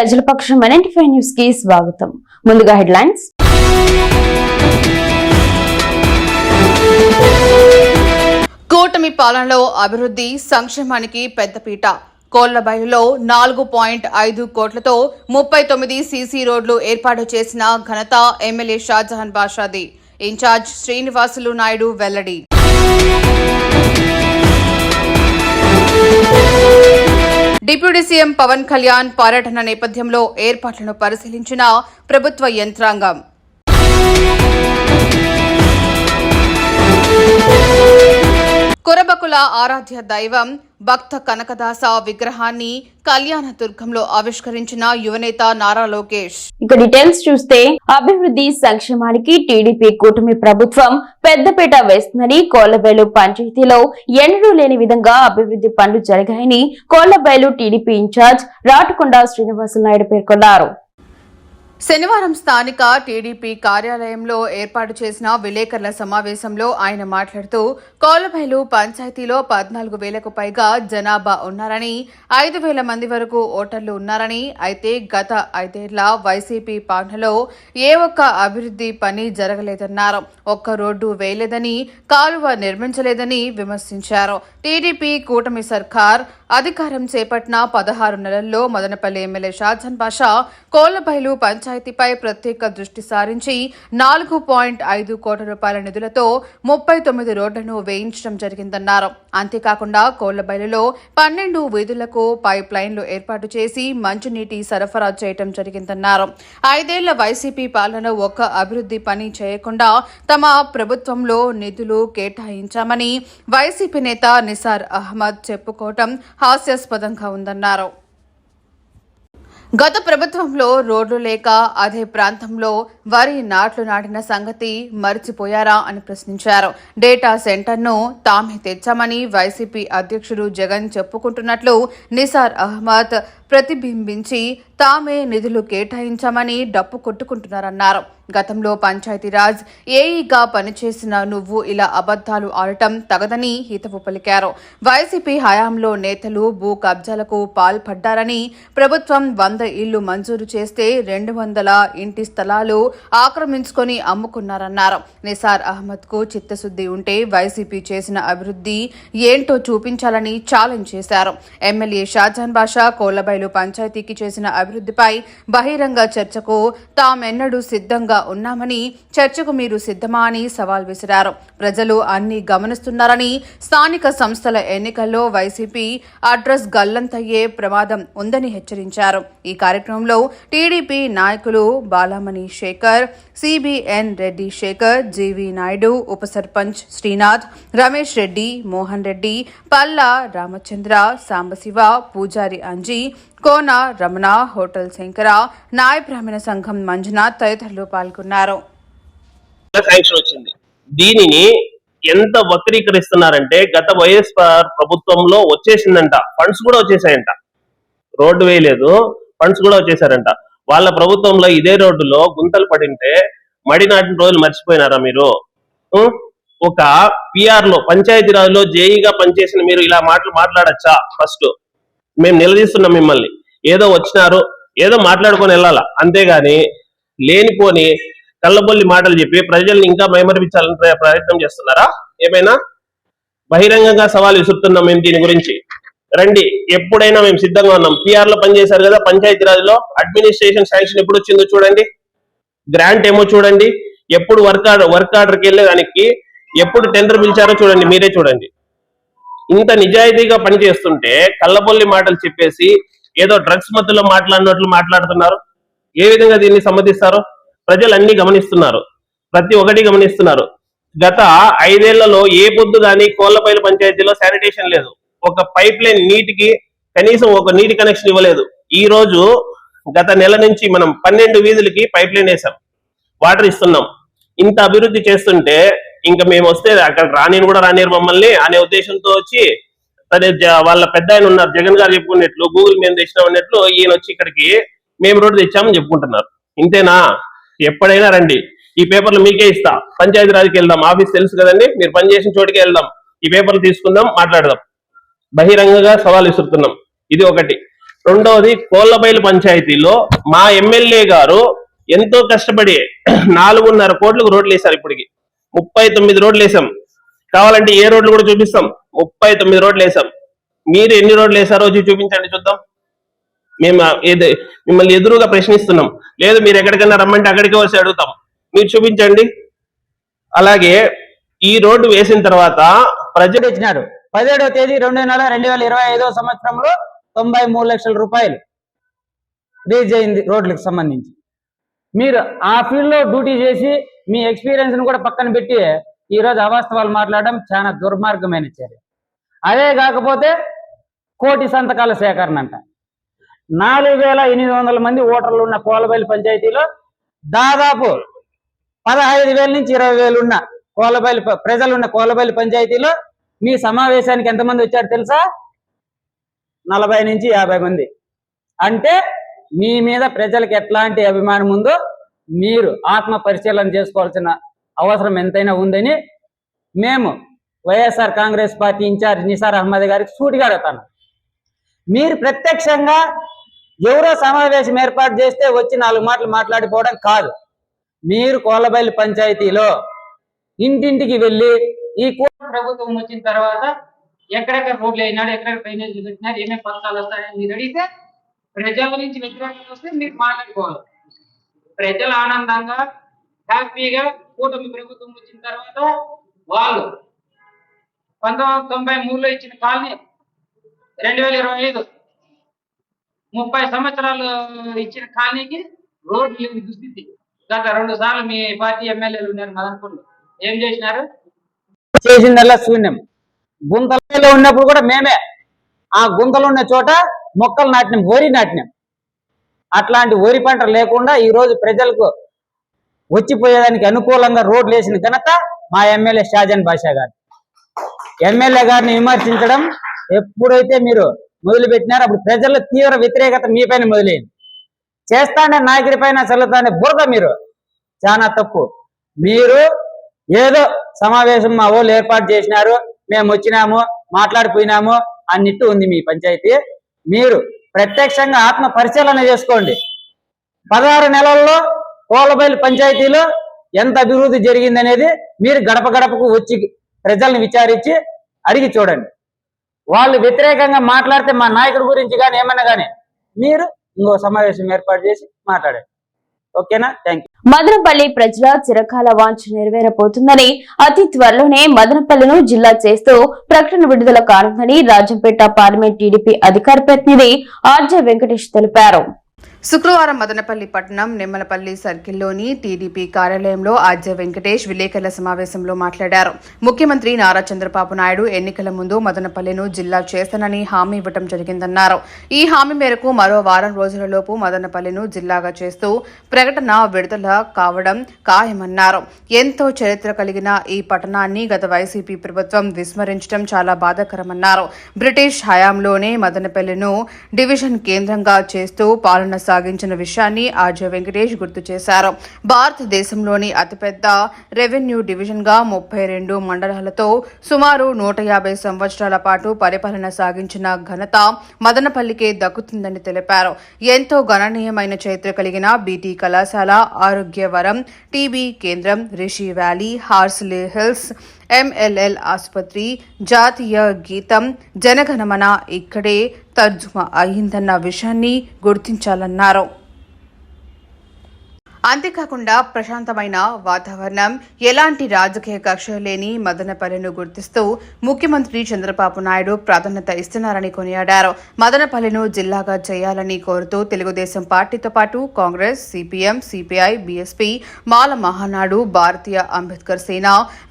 ప్రజలపక్షం పక్షం ఫైవ్ న్యూస్కి స్వాగతం. ముందుగా హెడ్లైన్స్. కూటమి పాలనలో అభివృద్ధి సంక్షేమానికి పెద్దపీట. కోళ్ళబైలులో నాలుగు పాయింట్ ఐదు కోట్లతో ముప్పై తొమ్మిది సీసీ రోడ్లు ఏర్పాటు చేసిన ఘనత ఎమ్మెల్యే షాజహాన్ బాషాది. ఇన్ఛార్జ్ శ్రీనివాసులు నాయుడు వెల్లడి. డిప్యూటీ సీఎం పవన్ కళ్యాణ్ పర్యటన నేపథ్యంలో ఏర్పాట్లను పరిశీలించిన ప్రభుత్వ యంత్రాంగం. కురబకుల ఆరాధ్య దైవం భక్త కనకదాస విగ్రహాన్ని కళ్యాణదుర్గంలో ఆవిష్కరించిన యువనేత నారా లోకేష్. ఇక డీటెయిల్స్ చూస్తే అభివృద్ధి సంక్షేమానికి టీడీపీ కూటమి ప్రభుత్వం పెద్దపేట వేస్తుందని కోళ్ళబైలు పంచాయతీలో ఎన్నడూ లేని విధంగా అభివృద్ధి పనులు జరిగాయని కోళ్ళబైలు టీడీపీ ఇన్ఛార్జ్ రాటకొండ శ్రీనివాసులు నాయుడు పేర్కొన్నారు. శనివారం స్థానిక టీడీపీ కార్యాలయంలో ఏర్పాటు చేసిన విలేకరుల సమావేశంలో ఆయన మాట్లాడుతూ కోలబైలు పంచాయతీలో పద్నాలుగు వేలకు పైగా జనాభా ఉన్నారని ఐదు వేల మంది వరకు ఓటర్లు ఉన్నారని అయితే గత ఐదేళ్ళ వైసీపీ పాలనలో ఏ ఒక్క అభివృద్ధి పని జరగలేదన్నారు. ఒక్క రోడ్డు వేయలేదని కాలువ నిర్మించలేదని విమర్శించారు. టీడీపీ కూటమి సర్కార్ అధికారం చేపట్టిన పదహారు నెలల్లో మదనపల్లి ఎమ్మెల్యే షాజన్ బాషా కోళ్ళబైలు పంచాయతీపై ప్రత్యేక దృష్టి సారించి నాలుగు పాయింట్ ఐదు కోట్ల రూపాయల నిధులతో ముప్పై తొమ్మిది రోడ్లను వేయించడం జరిగిందన్నారు. అంతేకాకుండా కోళ్ళబైలులో పన్నెండు వీధులకు పైప్ లైన్లు ఏర్పాటు చేసి మంచినీటి సరఫరా చేయడం జరిగిందన్నారు. ఐదేళ్ళ వైసీపీ పాలన ఒక్క అభివృద్ధి పని చేయకుండా తమ ప్రభుత్వంలో నిధులు కేటాయించామని వైసీపీ నేత నిసార్ అహ్మద్ చెప్పుకోవటం హాస్యాస్పదంగా ఉందన్నారు. గత ప్రభుత్వంలో రోడ్లు లేక అదే ప్రాంతంలో వరి నాట్లు నాటిన సంగతి మర్చిపోయారా అని ప్రశ్నించారు. డేటా సెంటర్ను తామే తెచ్చామని వైసీపీ అధ్యక్షుడు జగన్ చెప్పుకుంటున్నట్లు నిసార్ అహ్మద్ ప్రతిబింబించి తామే నిధులు కేటాయించామని డప్పు కొట్టుకుంటున్నారన్నారు. గతంలో పంచాయతీరాజ్ ఏఈగా పనిచేసిన నువ్వు ఇలా అబద్దాలు ఆడటం తగదని హితవు పలికారు. వైసీపీ హయాంలో నేతలు భూ కబ్జాలకు పాల్పడ్డారని ప్రభుత్వం వంద ఇళ్ళు మంజూరు చేస్తే రెండు వందల ఇంటి స్థలాలు ఆక్రమించుకొని అమ్ముకున్నారన్నారు. నిసార్ అహ్మద్కు చిత్తశుద్ధి ఉంటే వైసీపీ చేసిన అభివృద్ధి ఏంటో చూపించాలని ఛాలెంజ్ చేశారు. ఎమ్మెల్యే షాజాన్ బాషా కోలబైలు పంచాయతీకి చేసిన అభివృద్ధిపై బహిరంగ చర్చకు తామెన్నడూ సిద్ధంగా ఉన్నామని చర్చకు మీరు సిద్ధమా అని సవాల్ విసిరారు. ప్రజలు అన్ని గమనిస్తున్నారని స్థానిక సంస్థల ఎన్నికల్లో వైసీపీ అడ్రస్ గల్లంతయ్యే ప్రమాదం ఉందని హెచ్చరించారు. ఈ కార్యక్రమంలో టీడీపీ నాయకులు బాలామణి శేఖర్ సిబిఎన్ రెడ్డి శేఖర్ జీవి నాయుడు ఉప సర్పంచ్ శ్రీనాథ్ రమేష్ రెడ్డి మోహన్ రెడ్డి పల్లా రామచంద్ర సాంబశివ పూజారి అంజీ కోన రమణ హోటల్ శంకర నాయ బ్రాహ్మణ సంఘం మంజునాథ్ తదితరులు పాల్గొన్నారు. వచ్చింది దీనిని ఎంత వక్రీకరిస్తున్నారంటే గత వైఎస్ఆర్ ప్రభుత్వంలో వచ్చేసిందంట. ఫండ్స్ కూడా వచ్చేసాయంట. రోడ్డు వేయలేదు. ఫండ్స్ కూడా వచ్చేసారంట. వాళ్ళ ప్రభుత్వంలో ఇదే రోడ్డులో గుంతలు పడింటే మడి నాటిన రోజులు మర్చిపోయినారా మీరు? ఒక పిఆర్లో పంచాయతీరాజ్లో జేఈగా పనిచేసిన మీరు ఇలా మాటలు మాట్లాడచ్చా? ఫస్ట్. మేము నిలదీస్తున్నాం మిమ్మల్ని. ఏదో వచ్చినారు ఏదో మాట్లాడుకొని వెళ్ళాలా? అంతేగాని లేనిపోని కళ్ళబొల్లి మాటలు చెప్పి ప్రజల్ని ఇంకా మైమరిపించాలని ప్రయత్నం చేస్తున్నారా? ఏమైనా? బహిరంగంగా సవాల్ విసురుతున్నాం మేము దీని గురించి. రండి ఎప్పుడైనా మేము సిద్ధంగా ఉన్నాం. పిఆర్లో పనిచేశారు కదా పంచాయతీరాజ్లో అడ్మినిస్ట్రేషన్ శాంక్షన్ ఎప్పుడు వచ్చిందో చూడండి. గ్రాంట్ ఏమో చూడండి. ఎప్పుడు వర్క్ ఆర్డర్ వర్క్ ఆర్డర్కి వెళ్ళే దానికి ఎప్పుడు టెండర్ పిలిచారో చూడండి మీరే చూడండి. ఇంత నిజాయితీగా పనిచేస్తుంటే కళ్ళబొల్లి మాటలు చెప్పేసి ఏదో డ్రగ్స్ మధ్యలో మాట్లాడినట్లు మాట్లాడుతున్నారు. ఏ విధంగా దీన్ని సమ్మతిస్తారు? ప్రజలు అన్ని గమనిస్తున్నారు. ప్రతి ఒక్కటి గమనిస్తున్నారు. గత ఐదేళ్ళలో ఏ పొద్దు కానీ కోళ్ళపల్లి పంచాయతీలో శానిటేషన్ లేదు. ఒక పైప్ లైన్ నీటికి కనీసం ఒక నీటి కనెక్షన్ ఇవ్వలేదు. ఈ రోజు గత నెల నుంచి మనం పన్నెండు వీధులకి పైప్ లైన్ వేసాం వాటర్ ఇస్తున్నాం. ఇంత అభివృద్ధి చేస్తుంటే ఇంకా మేము వస్తే అక్కడ రానిని కూడా రానిరు మమ్మల్ని అనే ఉద్దేశంతో వచ్చి అదే జ- వాళ్ళ పెద్ద ఆయన ఉన్నారు జగన్ గారు చెప్పుకున్నట్లు గూగుల్ మేము తెచ్చినాం అన్నట్లు ఈయన వచ్చి ఇక్కడికి మేము రోడ్డు తెచ్చామని చెప్పుకుంటున్నారు. ఇంతేనా? ఎప్పుడైనా రండి. ఈ పేపర్లు మీకే ఇస్తా. పంచాయతీ రాజుకి వెళ్దాం. ఆఫీస్ తెలుసు కదండి. మీరు పనిచేసిన చోటికి వెళ్దాం. ఈ పేపర్లు తీసుకుందాం మాట్లాడదాం. బహిరంగంగా సవాల్ విసురుతున్నాం. ఇది ఒకటి. రెండవది కోళ్ళబైలు పంచాయతీలో మా ఎమ్మెల్యే గారు ఎంతో కష్టపడి నాలుగున్నర కోట్లకు రోడ్లు వేశారు ఇప్పటికి. ముప్పై తొమ్మిది రోడ్లు వేసాం కావాలంటే ఏ రోడ్లు కూడా చూపిస్తాం. ముప్పై తొమ్మిది రోడ్లు వేసాం మీరు ఎన్ని రోడ్లు వేసారో చూపించండి చూద్దాం. మేము ఏది మిమ్మల్ని ఎదురుగా ప్రశ్నిస్తున్నాం. లేదు మీరు ఎక్కడికైనా రమ్మంటే అక్కడికి వచ్చి అడుగుతాం. మీరు చూపించండి. అలాగే ఈ రోడ్డు వేసిన తర్వాత ప్రజలు ఇచ్చినారు. పదిహేడవ తేదీ రెండు నెల రెండు వేల ఇరవై ఐదో సంవత్సరంలో తొంభై మూడు లక్షల రూపాయలు రీజ్ అయింది రోడ్లకు సంబంధించి. మీరు ఆ ఫీల్డ్లో డ్యూటీ చేసి మీ ఎక్స్పీరియన్స్ను కూడా పక్కన పెట్టి ఈరోజు అవాస్తవాలు మాట్లాడడం చాలా దుర్మార్గమైన చర్య. అదే కాకపోతే కోటి సంతకాల సేకరణ అంట. నాలుగు వేల ఎనిమిది వందల మంది ఓటర్లు ఉన్న కోలబైలి పంచాయతీలో దాదాపు పదహైదు వేల నుంచి ఇరవై వేలు ఉన్న కోలబల్లి ప్రజలున్న ప్రజలు ఉన్న పంచాయతీలో మీ సమావేశానికి ఎంతమంది వచ్చారు తెలుసా? నలభై నుంచి యాభై మంది. అంటే మీ మీద ప్రజలకు ఎట్లాంటి అభిమానం ఉందో మీరు ఆత్మ పరిశీలన చేసుకోవాల్సిన అవసరం ఎంతైనా ఉందని మేము వైఎస్ఆర్ కాంగ్రెస్ పార్టీ ఇన్ఛార్జ్ నిసార్ అహ్మద్ గారికి సూటిగా అడుగుతాను. మీరు ప్రత్యక్షంగా ఎవరో సమావేశం ఏర్పాటు చేస్తే వచ్చి నాలుగు మాటలు మాట్లాడిపోవడం కాదు. మీరు కోలబైలి పంచాయతీలో ఇంటింటికి వెళ్ళి ఈ ప్రభుత్వం వచ్చిన తర్వాత ఎక్కడెక్కడ రోడ్లు అయినాడు ఎక్కడెక్కడ డ్రైనేజ్ పెట్టినారు ఏమేమి పథకాలు వస్తాయని మీరు అడిగితే ప్రజల నుంచి వ్యతిరేకత వస్తే మీరు మాట్లాడుకోవాలి. ప్రజలు ఆనందంగా హ్యాపీగా కూటమి ప్రభుత్వం వచ్చిన తర్వాత వాళ్ళు పంతొమ్మిది వందల తొంభై మూడులో ఇచ్చిన కాలనీ రెండు వేల ఇరవై ఐదు ముప్పై సంవత్సరాలు ఇచ్చిన కాలనీకి రోడ్లు లేని దుస్థితి. గత రెండు సార్లు మీ పార్టీ ఎమ్మెల్యేలు ఉన్నారు మదనపూర్లో ఏం చేసినారు? చేసిందల్లా శూన్యం. గుంతలలో ఉన్నప్పుడు కూడా మేమే. ఆ గుంతలు ఉన్న చోట మొక్కలు నాటినాం వరి నాటినాం అట్లాంటి వరి పంట లేకుండా ఈ రోజు ప్రజలకు వచ్చిపోయేదానికి అనుకూలంగా రోడ్లు వేసిన ఘనత మా ఎమ్మెల్యే షాజాన్ బాషా గారు. ఎమ్మెల్యే గారిని విమర్శించడం ఎప్పుడైతే మీరు మొదలుపెట్టినారో అప్పుడు ప్రజల తీవ్ర వ్యతిరేకత మీ పైన మొదలైంది. చేస్తానే నాయకుడి పైన చల్లుతానే బురద మీరు. చాలా తప్పు. మీరు ఏదో సమావేశం మా వాళ్ళు ఏర్పాటు చేసినారు మేము వచ్చినాము మాట్లాడిపోయినాము అన్నిట్టు ఉంది మీ పంచాయతీ. మీరు ప్రత్యక్షంగా ఆత్మ పరిశీలన చేసుకోండి. పదహారు నెలల్లో కోలబైలు పంచాయతీలో ఎంత అభివృద్ధి జరిగిందనేది మీరు గడప గడపకు వచ్చి ప్రజల్ని విచారించి అడిగి చూడండి. వాళ్ళు వ్యతిరేకంగా మాట్లాడితే మా నాయకుడి గురించి కానీ ఏమన్నా కానీ మీరు ఇంకో సమావేశం ఏర్పాటు చేసి మాట్లాడండి. ఓకేనా? థ్యాంక్ మదనపల్లి ప్రజల చిరకాల వాంఛ నెరవేరబోతుందని అతి త్వరలోనే మదనపల్లిను జిల్లా చేస్తూ ప్రకటన విడుదల కానుందని రాజంపేట పార్లమెంట్ టీడీపీ అధికార ప్రతినిధి ఆర్జే వెంకటేష్ తెలిపారు. శుక్రవారం మదనపల్లి పట్టణం నిమ్మలపల్లి సర్కిల్లోని టీడీపీ కార్యాలయంలో ఆర్జే వెంకటేష్ విలేకరుల సమావేశంలో మాట్లాడారు. ముఖ్యమంత్రి నారా చంద్రబాబు నాయుడు ఎన్నికల ముందు మదనపల్లిను జిల్లా చేస్తానని హామీ ఇవ్వడం జరిగిందన్నారు. ఈ హామీ మేరకు మరో వారం రోజులలోపు మదనపల్లిను జిల్లాగా చేస్తూ ప్రకటన విడుదల కావడం ఖాయమన్నారు. ఎంతో చరిత్ర కలిగిన ఈ పట్టణాన్ని గత వైసీపీ ప్రభుత్వం విస్మరించడం చాలా బాధాకరమన్నారు. బ్రిటిష్ హయాంలోనే మదనపల్లిను డివిజన్ కేంద్రంగా చేస్తూ పాలన సాగించిన విషయాన్ని ఆర్జే వెంకటేష్ గుర్తు చేశారు. భారతదేశంలోని అతిపెద్ద రెవెన్యూ డివిజన్గా ముప్పై రెండు మండలాలతో సుమారు నూట యాభై సంవత్సరాల పాటు పరిపాలన సాగించిన ఘనత మదనపల్లికే దక్కుతుందని తెలిపారు. ఎంతో గణనీయమైన చరిత్ర కలిగిన బీటీ కళాశాల ఆరోగ్యవరం టీబీ కేంద్రం Rishi valley Horsley Hills MLL ఆసుపత్రి జాతీయ గీతం జనగణమన ఇక్కడే తర్జుమా అయిందన్న విషయాన్ని గుర్తించాలన్నారు. అంతేకాకుండా ప్రశాంతమైన వాతావరణం ఎలాంటి రాజకీయ కక్ష లేని మదనపల్లిను గుర్తిస్తూ ముఖ్యమంత్రి చంద్రబాబు నాయుడు ప్రాధాన్యత ఇస్తున్నారని కొనియాడారు. మదనపల్లిను జిల్లాగా చేయాలని కోరుతూ తెలుగుదేశం పార్టీతో పాటు Congress CPM CPI BSP Mala Mahanadu Bharatiya Ambedkar Sena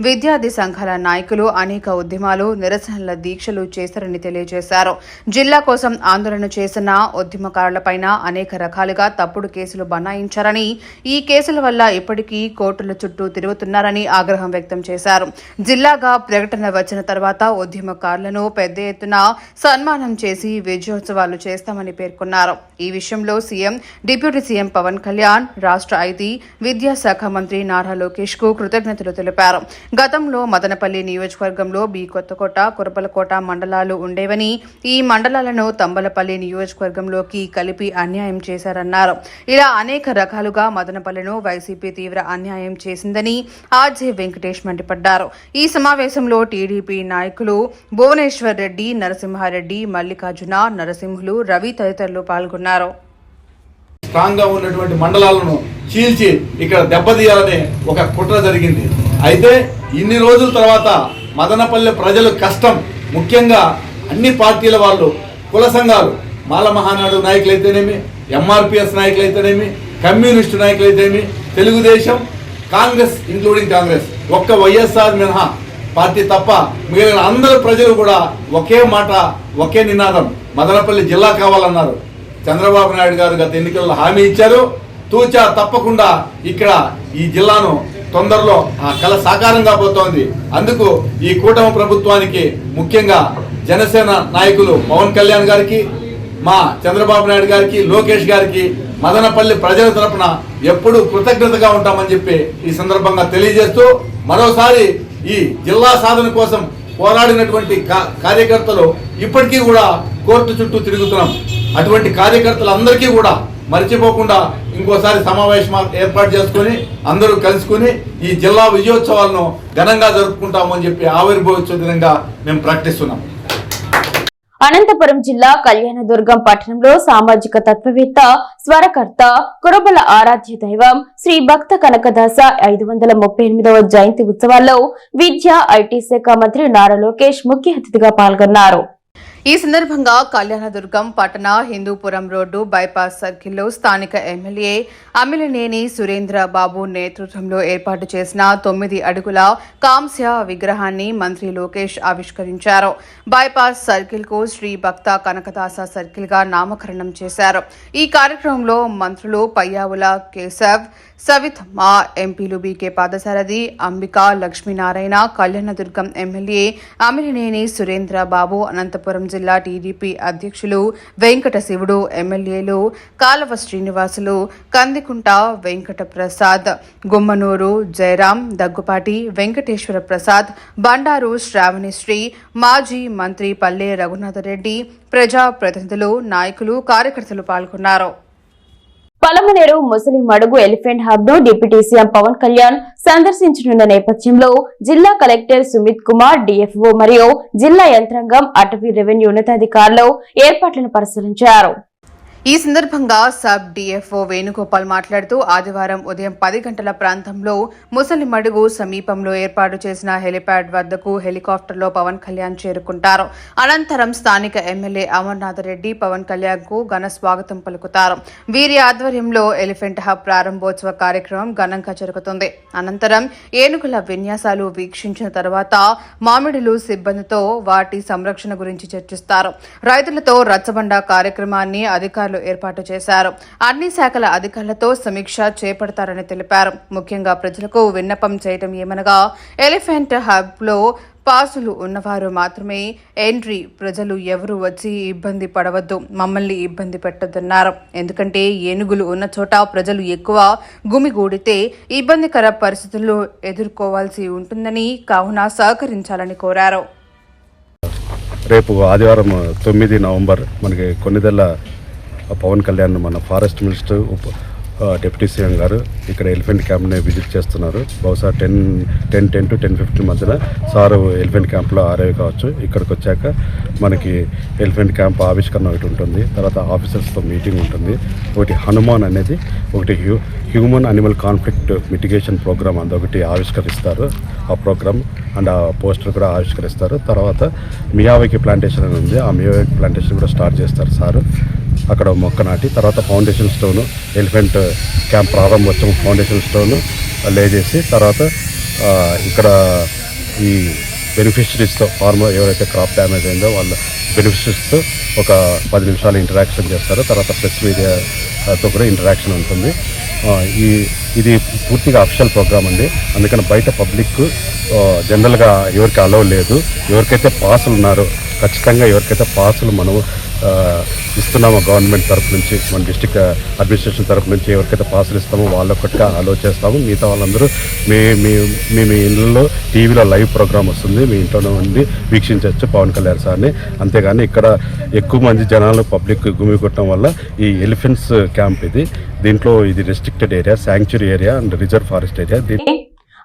విద్యార్థి సంఘాల నాయకులు అనేక ఉద్యమాలు నిరసనల దీక్షలు చేశారని తెలియజేశారు. జిల్లా కోసం ఆందోళన చేసిన ఉద్యమకారులపైన అనేక రకాలుగా తప్పుడు కేసులు బనాయించారని ఈ కేసుల వల్ల ఇప్పటికీ కోర్టుల చుట్టూ తిరుగుతున్నారని ఆగ్రహం వ్యక్తం చేశారు. జిల్లాగా ప్రకటన వచ్చిన తర్వాత ఉద్యమకారులను పెద్ద ఎత్తున సన్మానం చేసి విజయోత్సవాలు చేస్తామని పేర్కొన్నారు. ఈ విషయంలో CM deputy CM Pawan Kalyan రాష్ట్ర ఐటీ విద్యాశాఖ మంత్రి నారా లోకేష్కు కృతజ్ఞతలు తెలిపారు. గతంలో మదనపల్లి నియోజకవర్గంలో బి కొత్తకోట కురపలకోట మండలాలు ఉండేవని ఈ మండలాలను తంబలపల్లి నియోజకవర్గంలోకి కలిపి అన్యాయం చేశారన్నారు. ఇలా అనేక రకాలుగా మదనపల్లిను వైసీపీ తీవ్ర అన్యాయం చేసిందని ఆర్జే వెంకటేష్ మండిపడ్డారు. ఈ సమావేశంలో టీడీపీ నాయకులు భువనేశ్వర్ రెడ్డి నరసింహారెడ్డి మల్లికార్జున నరసింహులు రవి తదితరులు పాల్గొన్నారు. స్ట్రాంగ్ ఉన్నటువంటి మండలాలను చీల్చి ఇక్కడ దెబ్బతీయాలనే ఒక కుట్ర జరిగింది. అయితే ఇన్ని రోజుల తర్వాత మదనపల్లె ప్రజల కష్టం ముఖ్యంగా అన్ని పార్టీల వాళ్ళు కుల సంఘాలు మాల మహానాడు నాయకులైతేనేమి ఎంఆర్పిఎస్ నాయకులైతేనేమి కమ్యూనిస్టు నాయకులైతేమి తెలుగుదేశం కాంగ్రెస్ ఇంక్లూడింగ్ కాంగ్రెస్. ఒక్క వైఎస్ఆర్ మినహా పార్టీ తప్ప మిగిలిన అందరు ప్రజలు కూడా ఒకే మాట ఒకే నినాదం. మదనపల్లి జిల్లా కావాలన్నారు. చంద్రబాబు నాయుడు గారు గత ఎన్నికల్లో హామీ ఇచ్చారు. తూచా తప్పకుండా ఇక్కడ ఈ జిల్లాను తొందరలో ఆ కళ సాకారం కాబోతోంది అందుకు ఈ కూటమి ప్రభుత్వానికి ముఖ్యంగా జనసేన నాయకులు పవన్ కళ్యాణ్ గారికి మా చంద్రబాబు నాయుడు గారికి లోకేష్ గారికి మదనపల్లి ప్రజల తరపున ఎప్పుడు కృతజ్ఞతగా ఉంటామని చెప్పి ఈ సందర్భంగా తెలియజేస్తూ మరోసారి ఈ జిల్లా సాధన కోసం పోరాడినటువంటి కా- కార్యకర్తలు ఇప్పటికీ కూడా కోర్టు చుట్టూ తిరుగుతున్నాం. అటువంటి కార్యకర్తలందరికీ కూడా మర్చిపోకుండా ఇంకోసారి సమావేశం ఏర్పాటు చేసుకొని అందరూ కలుసుకొని ఈ జిల్లా విజయోత్సవాలను ఘనంగా జరుపుకుంటాము అని చెప్పి ఆవిర్భవించే విధంగా మేము ప్రకటిస్తున్నాం అనంతపురం జిల్లా కళ్యాణదుర్గం పట్టణంలో సామాజిక తత్వవేత్త స్వరకర్త కురబల ఆరాధ్య దైవం శ్రీ భక్త కనకదాస ఐదు వందల ముప్పై ఎనిమిదవ జయంతి ఉత్సవాల్లో విద్యా ఐటీ శాఖ మంత్రి నారా లోకేష్ ముఖ్య అతిథిగా పాల్గొన్నారు. ఈ సందర్భంగా కళ్యాణదుర్గం పట్టణ హిందూపురం రోడ్డు బైపాస్ సర్కిల్లో స్థానిక ఎమ్మెల్యే అమిలినేని సురేంద్ర బాబు నేతృత్వంలో ఏర్పాటు చేసిన తొమ్మిది అడుగుల కాంస్య విగ్రహాన్ని మంత్రి లోకేష్ ఆవిష్కరించారు. బైపాస్ సర్కిల్కు శ్రీ భక్త కనకదాస సర్కిల్గా నామకరణం చేశారు. ఈ కార్యక్రమంలో మంత్రులు పయ్యావుల కేశవ్ సవిత్ మా ఎంపీలు బీకే పాదసారథి అంబికా లక్ష్మీనారాయణ కళ్యాణదుర్గం ఎమ్మెల్యే అమిలినేని సురేంద్ర బాబు అనంతపురం జిల్లా టీడీపీ అధ్యక్షులు వెంకటశివుడు ఎమ్మెల్యేలు కాలవ శ్రీనివాసులు కందికుంట వెంకట ప్రసాద్ గుమ్మనూరు జయరాం దగ్గుపాటి వెంకటేశ్వర ప్రసాద్ బండారు శ్రావణిశ్రీ మాజీ మంత్రి పల్లె రఘునాథరెడ్డి ప్రజా ప్రతినిధులు నాయకులు కార్యకర్తలు పాల్గొన్నారు. పలమనేరు ముసలి మడుగు ఎలిఫెంట్ హబ్ను డిప్యూటీ సీఎం పవన్ కళ్యాణ్ సందర్శించనున్న నేపథ్యంలో జిల్లా కలెక్టర్ సుమిత్ కుమార్ డిఎఫ్ఓ మరియు జిల్లా యంత్రాంగం అటవీ రెవెన్యూ ఉన్నతాధికారులు ఏర్పాట్లను పరిశీలించారు. ఈ సందర్భంగా సబ్ డిఎఫ్ఓ వేణుగోపాల్ మాట్లాడుతూ ఆదివారం ఉదయం పది గంటల ప్రాంతంలో ముసలిమడుగు సమీపంలో ఏర్పాటు చేసిన హెలిప్యాడ్ వద్దకు హెలికాప్టర్లో పవన్ కళ్యాణ్ చేరుకుంటారు. అనంతరం స్థానిక ఎమ్మెల్యే అమర్నాథ్ రెడ్డి పవన్ కళ్యాణ్కు ఘన స్వాగతం పలుకుతారు. వీరి ఆధ్వర్యంలో ఎలిఫెంట్ హబ్ ప్రారంభోత్సవ కార్యక్రమం ఘనంగా జరుగుతుంది. అనంతరం ఏనుగుల విన్యాసాలు వీక్షించిన తర్వాత మామిడులు సిబ్బందితో వాటి సంరక్షణ గురించి చర్చిస్తారు. రైతులతో రచ్చబండ కార్యక్రమాన్ని అధికారులు ఏర్పాటు చేశారు. అన్ని శాఖల అధికారులతో సమీక్ష చేపడతారని తెలిపారు. ముఖ్యంగా ప్రజలకు విన్నపం చేయడం ఏమనగా ఎలిఫెంట్ హబ్లో పాసులు ఉన్నవారు మాత్రమే ఎంట్రీ. ప్రజలు ఎవరు వచ్చి ఇబ్బంది పడవద్దు మమ్మల్ని ఇబ్బంది పెట్టొద్దన్నారు. ఎందుకంటే ఏనుగులు ఉన్న చోట ప్రజలు ఎక్కువ గుమిగూడితే ఇబ్బందికర పరిస్థితులు ఎదుర్కోవాల్సి ఉంటుందని కావున సహకరించాలని కోరారు. రేపు ఆదివారం తొమ్మిది నవంబర్ మనకి కొన్నిదెల్ల పవన్ కళ్యాణ్ మన ఫారెస్ట్ మినిస్టర్ ఉప డిప్యూటీ సీఎం గారు ఇక్కడ ఎలిఫెంట్ క్యాంప్ని విజిట్ చేస్తున్నారు. బహుశా ten ten ten to ten fifteen మధ్యన సారు ఎలిఫెంట్ క్యాంప్లో ఆరేవి కావచ్చు. ఇక్కడికి వచ్చాక మనకి ఎలిఫెంట్ క్యాంప్ ఆవిష్కరణ ఒకటి ఉంటుంది. తర్వాత ఆఫీసర్స్తో మీటింగ్ ఉంటుంది. ఒకటి హనుమాన్ అనేది ఒకటి hu human animal conflict mitigation programme అదొకటి ఆవిష్కరిస్తారు. ఆ ప్రోగ్రామ్ అండ్ ఆ పోస్టర్ కూడా ఆవిష్కరిస్తారు. తర్వాత మియావకి ప్లాంటేషన్ అని ఉంది. ఆ మియావకి ప్లాంటేషన్ కూడా స్టార్ట్ చేస్తారు సారు. అక్కడ మొక్క నాటి తర్వాత ఫౌండేషన్ స్టోను ఎలిఫెంట్ క్యాంప్ ప్రారంభోత్సవం ఫౌండేషన్ స్టోను లే చేసి తర్వాత ఇక్కడ ఈ బెనిఫిషరీస్తో ఫార్మర్ ఎవరైతే క్రాప్ డ్యామేజ్ అయిందో వాళ్ళ బెనిఫిషరీస్తో ఒక పది నిమిషాలు ఇంటరాక్షన్ చేస్తారు. తర్వాత ప్రెస్ మీడియాతో కూడా ఇంటరాక్షన్ ఉంటుంది. ఈ ఇది పూర్తిగా అఫిషియల్ ప్రోగ్రామ్ అండి. అందుకని బయట పబ్లిక్ జనరల్గా ఎవరికి అలవ్ లేదు. ఎవరికైతే పాసులు ఉన్నారో ఖచ్చితంగా ఎవరికైతే పాసులు మనము ఇస్తున్నామో గవర్నమెంట్ తరఫు నుంచి మన డిస్టిక్ అడ్మినిస్ట్రేషన్ తరపు నుంచి ఎవరికైతే పాసులు ఇస్తామో వాళ్ళొక్కటిగా ఆలోచిస్తాము. మిగతా వాళ్ళందరూ మీ మీ మీ మీ ఇళ్ళలో టీవీలో లైవ్ ప్రోగ్రామ్ వస్తుంది మీ ఇంట్లోనే ఉండి వీక్షించవచ్చు పవన్ కళ్యాణ్ సార్ని. అంతేగాని ఇక్కడ ఎక్కువ మంది జనాలు పబ్లిక్ గుమిగొట్టడం వల్ల ఈ ఎలిఫెంట్స్ క్యాంప్ ఇది. దీంట్లో ఇది restricted area sanctuary area and reserve forest area దీని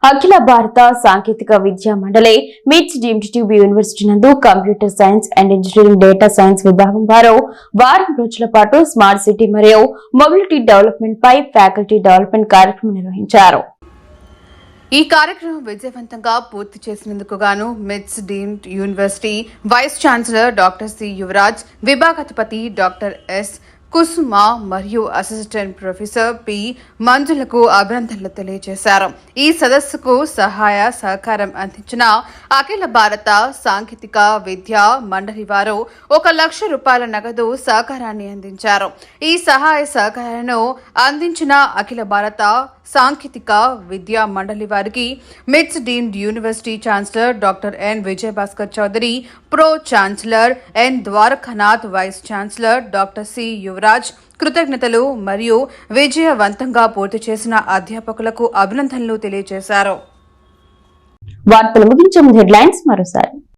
అఖిల భారత సాంకేతిక విద్యా మండలి MITS deemed to be university నందు computer science and engineering data science విభాగం వారు వారం రోజుల పాటు స్మార్ట్ సిటీ మరియు మొబిలిటీ డెవలప్మెంట్ పై ఫ్యాకల్టీ డెవలప్మెంట్ కార్యక్రమం నిర్వహించారు. ఈ కార్యక్రమం విజయవంతంగా పూర్తి చేసినందుకు గాను MITS deemed university vice chancellor doctor C Yuvaraj విభాగాధిపతి doctor S Kusuma మరియు అసిస్టెంట్ ప్రొఫెసర్ పి మంజులకు అభినందనలు తెలియజేశారు. ఈ సదస్సుకు సహాయ సహకారం అందించిన అఖిల భారత సాంకేతిక విద్యా మండలి వారు ఒక లక్ష రూపాయల నగదు సహకారాన్ని అందించారు. ఈ సహాయ సహకారాలను అందించిన అఖిల భారత సాంకేతిక విద్యా మండలి వారికి MITS deemed university chancellor doctor N Vijayabhaskar Chowdary pro chancellor N Dwarakanath vice chancellor doctor C Yuvaraj Raj కృతజ్ఞతలు మరియు విజయవంతంగా పూర్తి చేసిన అధ్యాపకులకు అభినందనలు తెలియజేశారు. వార్తలు ముగించే ముందు హెడ్లైన్స్ మరోసారి.